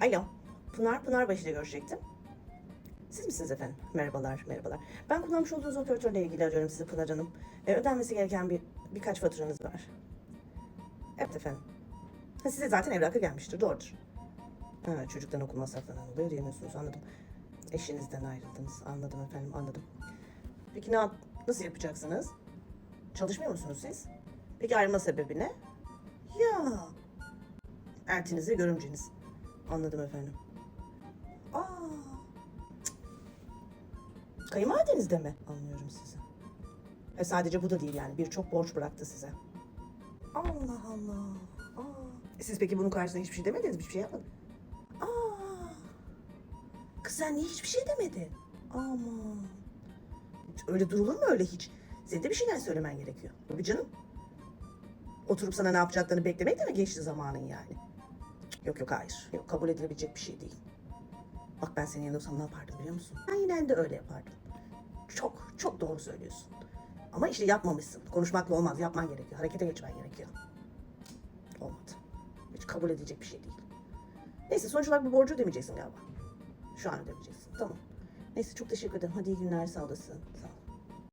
Alo. Pınar Pınarbaşı ile görüşecektim. Siz misiniz efendim? Merhabalar, merhabalar. Ben kullanmış olduğunuz operatörle ilgili arıyorum sizi Pınar Hanım. Ee, ödenmesi gereken bir birkaç faturanız var. Evet efendim. Ha, size zaten evrakı gelmiştir, doğrudur. Ha, çocuktan okul masraflarından oluyor diyemiyorsunuz, anladım. Eşinizden ayrıldınız, anladım efendim, anladım. Peki ne nasıl yapacaksınız? Çalışmıyor musunuz siz? Peki ayrılma sebebi ne? Ya. Eltiniz ve görümceniz. Anladım efendim. Aa. Cık. Kayınvalidenizde mi? Anlıyorum sizi. E sadece bu da değil yani. Birçok borç bıraktı size. Allah Allah. Aa. Siz peki bunun karşısında hiçbir şey demediniz mi? Hiçbir şey yapmadın. Aa. Kız sen niye hiçbir şey demedin? Aman. Öyle durulur mu öyle hiç? Senin de bir şeyler söylemen gerekiyor. Tabii canım. Oturup sana ne yapacaklarını beklemek de mi geçti zamanın yani? Yok yok hayır. Yok kabul edilebilecek bir şey değil. Bak ben senin yanında olsam ne yapardım biliyor musun? Aynen de öyle yapardım. Çok çok doğru söylüyorsun. Ama işte yapmamışsın. Konuşmakla olmaz. Yapman gerekiyor. Harekete geçmen gerekiyor. Olmadı. Hiç kabul edilecek bir şey değil. Neyse sonuç olarak bu borcu ödemeyeceksin galiba. Şu an ödemeyeceksin. Tamam. Neyse çok teşekkür ederim. Hadi iyi günler. Sağ olasın. Sağ ol.